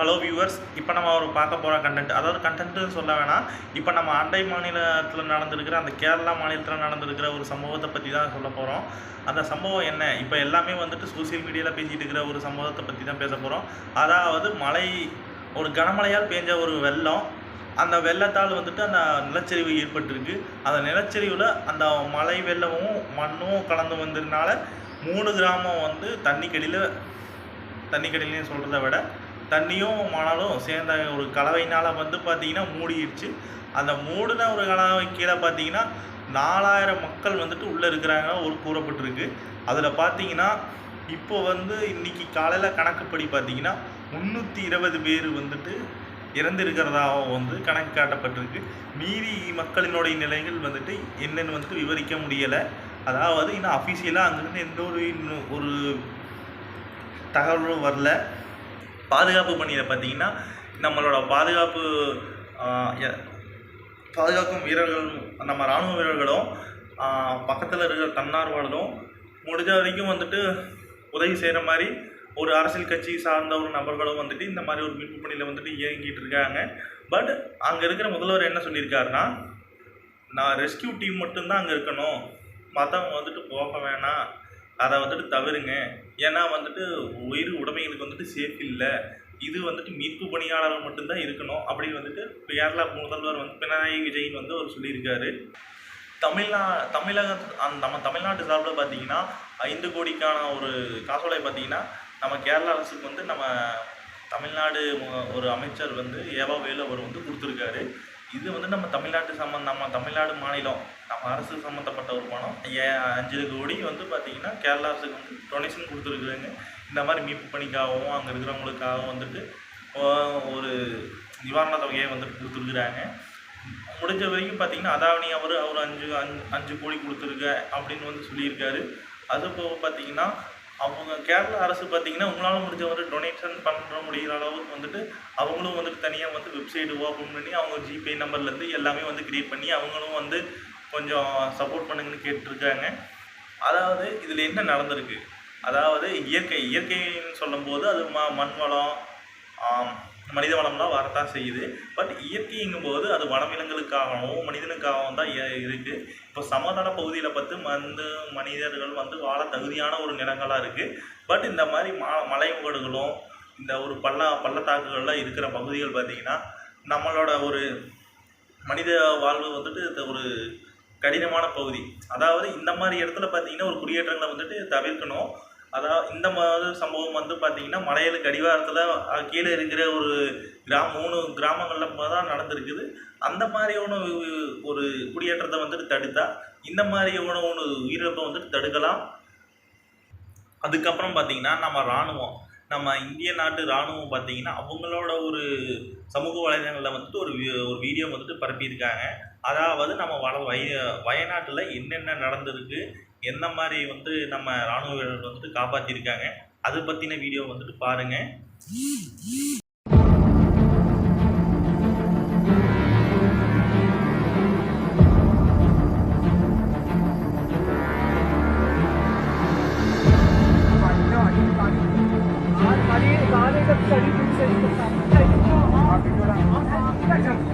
Hello viewers இப்போ நம்ம ஒரு பார்க்க போகிற கண்டென்ட் அதாவது கண்டென்ட்னு சொல்ல வேணாம். இப்போ நம்ம அண்டை மாநிலத்தில் நடந்திருக்கிற அந்த கேரளா மாநிலத்தில் நடந்திருக்கிற ஒரு சம்பவத்தை பற்றி தான் சொல்ல போகிறோம் அந்த சம்பவம் என்ன? இப்போ எல்லாமே வந்துட்டு சோஷியல் மீடியாவில் பேசிகிட்டு இருக்கிற ஒரு சம்பவத்தை பற்றி தான் பேச போகிறோம் அதாவது மழை ஒரு கனமழையால் பேஞ்ச ஒரு வெள்ளம் அந்த வெள்ளத்தால் வந்துட்டு அந்த நிலச்சரிவு ஏற்பட்டிருக்கு. அந்த நிலச்சரிவில் அந்த மழை வெள்ளமும் மண்ணும் கலந்து வந்ததுனால மூணு கிராமம் வந்து தண்ணிக்கடியில் தண்ணிக்கடியிலையும் சொல்கிறத விட தண்ணியும் மணலும் சேர்ந்த ஒரு கலவையினால் வந்து பார்த்தீங்கன்னா மூடிடுச்சு. அந்த மூடின ஒரு கலவை கீழே பார்த்தீங்கன்னா நாலாயிரம் மக்கள் வந்துட்டு உள்ளே இருக்கிறாங்க ஒரு கூறப்பட்டிருக்கு. அதில் பார்த்தீங்கன்னா இப்போ வந்து இன்னைக்கு காலையில் கணக்குப்படி பார்த்தீங்கன்னா முந்நூற்றி இருபது பேர் வந்துட்டு இறந்திருக்கிறதாகவும் வந்து கணக்கு காட்டப்பட்டிருக்கு. மீதி மக்களினுடைய நிலைகள் வந்துட்டு என்னென்னு வந்துட்டு விவரிக்க முடியலை. அதாவது இன்னும் அஃபிஷியலாக அங்கேருந்து எந்த ஒரு இன்னும் ஒரு தகவலும் வரல. பாதுகாப்பு பணியில் பார்த்தீங்கன்னா நம்மளோட பாதுகாப்பு பாதுகாக்கும் வீரர்களும் நம்ம இராணுவ வீரர்களும் பக்கத்தில் இருக்கிற தன்னார்வலரும் முடிஞ்ச வரைக்கும் வந்துட்டு உதவி செய்கிற மாதிரி ஒரு அரசியல் கட்சி சார்ந்த ஒரு நபர்களும் வந்துட்டு இந்த மாதிரி ஒரு மீட்பு பணியில் வந்துட்டு இயங்கிட்டு இருக்காங்க. பட் அங்கே இருக்கிற முதல்வர் என்ன சொல்லியிருக்காருன்னா நான் ரெஸ்கியூ டீம் மட்டும்தான் அங்கே இருக்கணும். மற்றவங்க வந்துட்டு போக வேணாம். அதை வந்துட்டு தவிருங்க. ஏன்னா வந்துட்டு உயிர் உடைமைகளுக்கு வந்துட்டு சேஃப் இல்லை. இது வந்துட்டு மீட்பு பணியாளர்கள் மட்டும்தான் இருக்கணும் அப்படின்னு வந்துட்டு கேரளா முதல்வர் வந்து பினராயி விஜயன் வந்து அவர் சொல்லியிருக்காரு. தமிழ்நா தமிழக அந்த நம்ம தமிழ்நாட்டு சார்பில் பார்த்தீங்கன்னா ஐந்து கோடிக்கான ஒரு காசோலை பார்த்தீங்கன்னா நம்ம கேரளா அரசுக்கு வந்து நம்ம தமிழ்நாடு ஒரு அமைச்சர் வந்து ஏவா வேலு அவர் வந்து கொடுத்துருக்காரு. இது வந்து நம்ம தமிழ்நாட்டு சம்மந்த நம்ம தமிழ்நாடு மாநிலம் நம்ம அரசு சம்மந்தப்பட்ட ஒரு பணம். ஏ அஞ்சு கோடி வந்து பார்த்திங்கன்னா கேரளா அரசுக்கு வந்து டொனேஷன் கொடுத்துருக்குறாங்க. இந்த மாதிரி மீட்பு பணிக்காகவும் அங்கே இருக்கிறவங்களுக்காகவும் வந்துட்டு ஒரு நிவாரண தொகையை வந்துட்டு கொடுத்துருக்குறாங்க. முடிஞ்ச வரைக்கும் பார்த்தீங்கன்னா அதாவணி அவர் அவர் அஞ்சு அஞ்சு அஞ்சு கோடி கொடுத்துருக்க அப்படின்னு வந்து சொல்லியிருக்காரு. அது போக பார்த்தீங்கன்னா அவங்க கேரளா அரசு பார்த்தீங்கன்னா உங்களால் முடிஞ்ச வந்து டொனேஷன் பண்ணுற முடிகிற அளவுக்கு வந்துட்டு அவங்களும் வந்துட்டு தனியாக வந்து வெப்சைட் ஓப்பன் பண்ணி அவங்க ஜிபே நம்பர்லேருந்து எல்லாமே வந்து கிரியேட் பண்ணி அவங்களும் வந்து கொஞ்சம் சப்போர்ட் பண்ணுங்கன்னு கேட்டிருக்காங்க. அதாவது இதில் என்ன நடந்திருக்கு? அதாவது இயற்கை இயற்கைன்னு சொல்லும்போது அது ம மண் வளம் ஆம், மனித வளம்லாம் வரத்தான் செய்யுது. பட் இயற்கைங்கும்போது அது வனவிலங்குகளுக்காகவும் மனிதனுக்காகவும் தான் இருக்குது இப்போ சமதள பகுதியில் பார்த்து வந்து மனிதர்கள் வந்து வாழ தகுதியான ஒரு நிலங்களாக இருக்குது பட் இந்த மாதிரி மா மலைமுகடுகளும் இந்த ஒரு பள்ள பள்ளத்தாக்குகள்லாம் இருக்கிற பகுதிகள் பார்த்திங்கன்னா நம்மளோட ஒரு மனித வாழ்வு வந்துட்டு ஒரு கடினமான பகுதி. அதாவது இந்த மாதிரி இடத்துல பார்த்தீங்கன்னா ஒரு குடியேற்றங்களை வந்துட்டு தவிர்க்கணும். அதாவது இந்த மாதிரி சம்பவம் வந்து பார்த்திங்கன்னா மலைகளுக்கு அடிவாரத்தில் கீழே இருக்கிற ஒரு கிராம மூணு கிராமங்களில் தான் நடந்திருக்குது. அந்த மாதிரியான ஒரு- குடியேற்றத்தை வந்துட்டு தடுத்தா இந்த மாதிரியான ஒரு உயிரிழப்பை வந்துட்டு தடுக்கலாம். அதுக்கப்புறம் பார்த்திங்கன்னா நம்ம இராணுவம் நம்ம இந்திய நாட்டு இராணுவம் பார்த்தீங்கன்னா அவங்களோட ஒரு சமூக வலைதளங்களில் வந்துட்டு ஒரு ஒரு வீடியோ வந்துட்டு பரப்பியிருக்காங்க. அதாவது நம்ம வள வய வயநாட்டில் என்னென்ன நடந்திருக்கு என்ன மாதிரி வந்து நம்ம இராணுவ வீரர்கள் வந்துட்டு காப்பாற்றிருக்காங்க அதை பற்றின வீடியோ வந்துட்டு பாருங்கள் Thank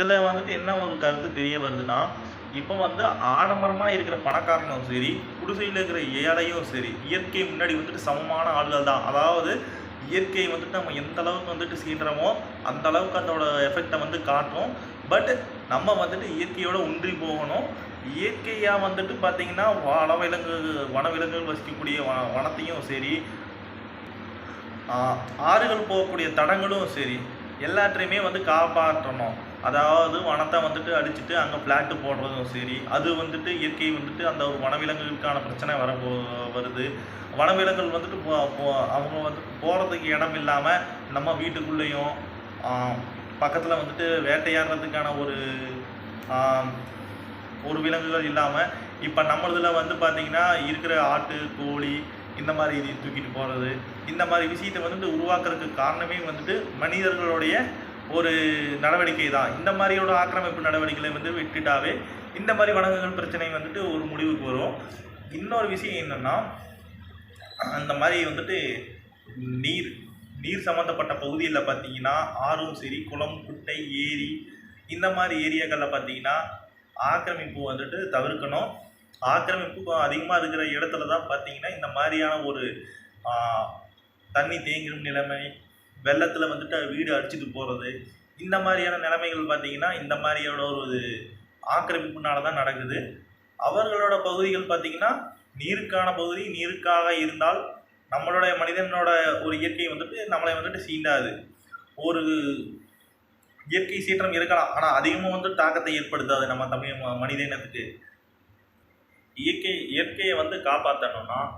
இதில் வந்துட்டு என்ன ஒரு கருத்து தெரிய வருதுன்னா இப்போ வந்து ஆடம்பரமாக இருக்கிற பணக்காரனும் சரி குடிசையில் இருக்கிற ஏழையும் சரி இயற்கை முன்னாடி வந்துட்டு சமமான ஆளுகள் தான். அதாவது இயற்கை வந்துட்டு நம்ம எந்த அளவுக்கு வந்துட்டு சீன்றமோ அந்த அளவுக்கு அதோட எஃபெக்டை வந்து காட்டும். பட் நம்ம வந்துட்டு இயற்கையோட ஒன்றி போகணும். இயற்கையாக வந்துட்டு பார்த்தீங்கன்னா வனவிலங்கு வனவிலங்குகள் வசிக்கக்கூடிய வ வனத்தையும் சரி ஆறுகள் போகக்கூடிய தடங்களும் சரி எல்லாத்தையுமே வந்து காப்பாற்றணும். அதாவது வனத்தை வந்துட்டு அடிச்சுட்டு அங்கே ஃப்ளாட்டு போடுறதும் சரி அது வந்துட்டு இயற்கை வந்துட்டு அந்த ஒரு வனவிலங்குகளுக்கான பிரச்சனை வர போ- வருது. வனவிலங்குகள் வந்துட்டு போ- அவங்க வந்து போகிறதுக்கு இடம் இல்லாமல் நம்ம வீட்டுக்குள்ளேயும் பக்கத்தில் வந்துட்டு வேட்டையாடுறதுக்கான ஒரு ஒரு விலங்குகள் இல்லாமல் இப்போ நம்மளதில் வந்து பார்த்திங்கன்னா இருக்கிற ஆட்டு கோழி இந்த மாதிரி இது தூக்கிட்டு போகிறது இந்த மாதிரி விஷயத்தை வந்துட்டு உருவாக்குறதுக்கு காரணமே வந்துட்டு மனிதர்களுடைய ஒரு நடவடிக்கை தான். இந்த மாதிரியோட ஆக்கிரமிப்பு நடவடிக்கைகளை வந்து விட்டுட்டாவே இந்த மாதிரி வனங்கள் பிரச்சனை வந்துட்டு ஒரு முடிவுக்கு வரும். இன்னொரு விஷயம் என்னென்னா அந்த மாதிரி வந்துட்டு நீர் நீர் சம்மந்தப்பட்ட பகுதியில் பார்த்தீங்கன்னா ஆறும் சரி குளம் குட்டை ஏரி இந்த மாதிரி ஏரியாக்களில் பார்த்தீங்கன்னா ஆக்கிரமிப்பு வந்துட்டு தவிர்க்கணும். ஆக்கிரமிப்பு அதிகமாக இருக்கிற இடத்துல தான் பார்த்தீங்கன்னா இந்த மாதிரியான ஒரு தண்ணி தேங்கும் நிலைமை வெள்ளத்தில் வந்துட்டு வீடு அடிச்சுட்டு போகிறது இந்த மாதிரியான நிலைமைகள் பார்த்தீங்கன்னா இந்த மாதிரியோட ஒரு ஆக்கிரமிப்புனால தான் நடக்குது. அவர்களோட பகுதிகள் பார்த்தீங்கன்னா நீருக்கான பகுதி நீருக்காக இருந்தால் நம்மளுடைய மனிதனோட ஒரு இயற்கை வந்துட்டு நம்மளை வந்துட்டு சீண்டாது. ஒரு இயற்கை சீற்றம் இருக்கலாம். ஆனால் அதிகமாக வந்து தாக்கத்தை ஏற்படுத்தாது நம்ம தமிழ் ம- மனித இனத்துக்கு இயற்கை இயற்கையை வந்து காப்பாற்றணும்னா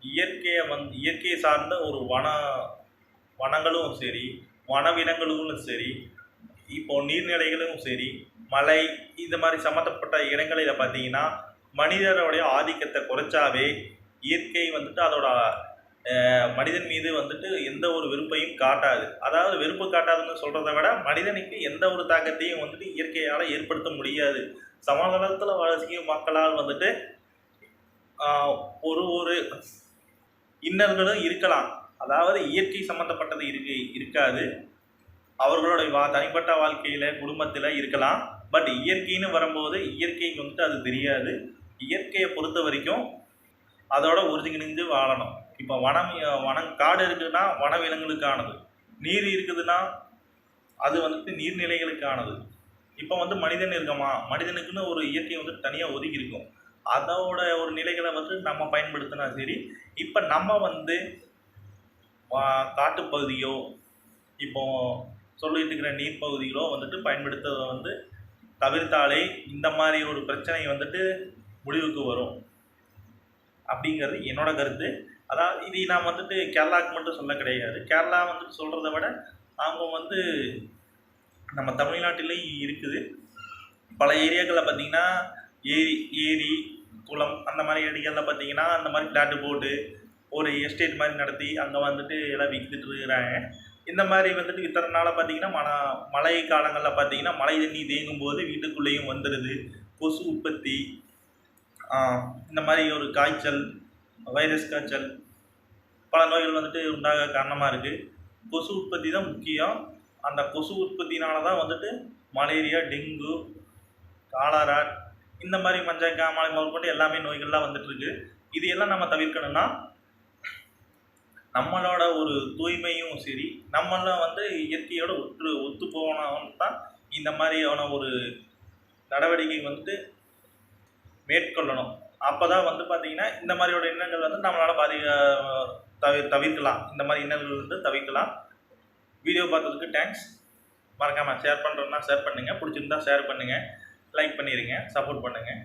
இயற்கையை வந்து இயற்கையை சார்ந்த ஒரு வன வனங்களும் சரி வனவினங்களும் சரி இப்போ நீர்நிலைகளும் சரி மலை இந்த மாதிரி சம்மந்தப்பட்ட இடங்களில் பார்த்தீங்கன்னா மனிதனுடைய ஆதிக்கத்தை குறைச்சாவே இயற்கை வந்துட்டு அதோட மனிதன் மீது வந்துட்டு எந்த ஒரு வெறுப்பையும் காட்டாது. அதாவது வெறுப்பு காட்டாதுன்னு சொல்கிறத விட மனிதனுக்கு எந்த ஒரு தாக்கத்தையும் வந்துட்டு இயற்கையால் ஏற்படுத்த முடியாது. சமகாலத்தில் வசிக்கும் மக்களால் வந்துட்டு ஒரு ஒரு இன்னல்களும் இருக்கலாம். அதாவது இயற்கை சம்மந்தப்பட்டது இருக்கு இருக்காது. அவர்களுடைய வா தனிப்பட்ட வாழ்க்கையில் குடும்பத்தில் இருக்கலாம். பட் இயற்கைன்னு வரும்போது இயற்கைக்கு வந்துட்டு அது தெரியாது. இயற்கையை பொறுத்த வரைக்கும் அதோட ஒருங்கிணைந்து வாழணும். இப்போ வனம் வனம் காடு இருக்குதுன்னா வனவிலங்குகளுக்கானது. நீர் இருக்குதுன்னா அது வந்துட்டு நீர்நிலைகளுக்கானது. இப்போ வந்து மனிதன் இருக்கமா? மனிதனுக்குன்னு ஒரு இயற்கை வந்து தனியாக ஒதுக்கி இருக்கும். அதோட ஒரு நிலைகளை வந்து நம்ம பயன்படுத்தினா சரி இப்போ நம்ம வந்து காட்டுப்பகுதியோ இப்போ சொல்லிட்டு இருக்கிற நீர் பகுதிகளோ வந்துட்டு பயன்படுத்துவதை வந்து தவிர்த்தாலே இந்த மாதிரி ஒரு பிரச்சனை வந்துட்டு முடிவுக்கு வரும். அப்படிங்கிறது என்னோட கருத்து. அதாவது இது நான் வந்துட்டு கேரளாவுக்கு மட்டும் சொல்ல கிடையாது. கேரளா வந்துட்டு சொல்கிறத விட அவங்க வந்து நம்ம தமிழ்நாட்டிலையும் இருக்குது. பல ஏரியாக்களில் பார்த்தீங்கன்னா ஏரி ஏரி குளம் அந்த மாதிரி ஏரியாவில் பார்த்தீங்கன்னா அந்த மாதிரி ஃப்ளாட்டு போட்டு ஒரு எஸ்டேட் மாதிரி நடத்தி அங்கே வந்துட்டு எல்லாம் விற்றுட்டு இருக்கிறாங்க. இந்த மாதிரி வந்துட்டு வித்துறதுனால பார்த்தீங்கன்னா மழை மழை காலங்களில் பார்த்தீங்கன்னா மழை தண்ணி தேங்கும் போது வீட்டுக்குள்ளேயும் வந்துடுது கொசு உற்பத்தி இந்த மாதிரி ஒரு காய்ச்சல் வைரஸ் காய்ச்சல் பல நோய்கள் வந்துட்டு உண்டாக காரணமாக இருக்குது கொசு உற்பத்தி தான் முக்கியம். அந்த கொசு உற்பத்தினால தான் வந்துட்டு மலேரியா டெங்கு காலாரா இந்த மாதிரி மஞ்சள் காமாலை முதற்கொண்டு எல்லாமே நோய்கள்லாம் வந்துட்டுருக்கு இது எல்லாம் நம்ம தவிர்க்கணும்னா நம்மளோட ஒரு தூய்மையும் சரி நம்மளாம் வந்து இயற்கையோட ஒத்து ஒத்து போனோம் தான் இந்த மாதிரியான ஒரு நடவடிக்கை வந்துட்டு மேற்கொள்ளணும். அப்போ தான் வந்து பார்த்தீங்கன்னா இந்த மாதிரியோட எண்ணங்கள் வந்து நம்மளால் பாதி தவி தவிர்க்கலாம். இந்த மாதிரி எண்ணங்கள் வந்து தவிர்க்கலாம். வீடியோ பார்த்ததுக்கு தேங்க்ஸ் மறக்காமல் ஷேர் பண்ணுறோன்னா ஷேர் பண்ணுங்கள் பிடிச்சிருந்தா ஷேர் பண்ணுங்கள் லைக் பண்ணிடுங்க சப்போர்ட் பண்ணுங்கள்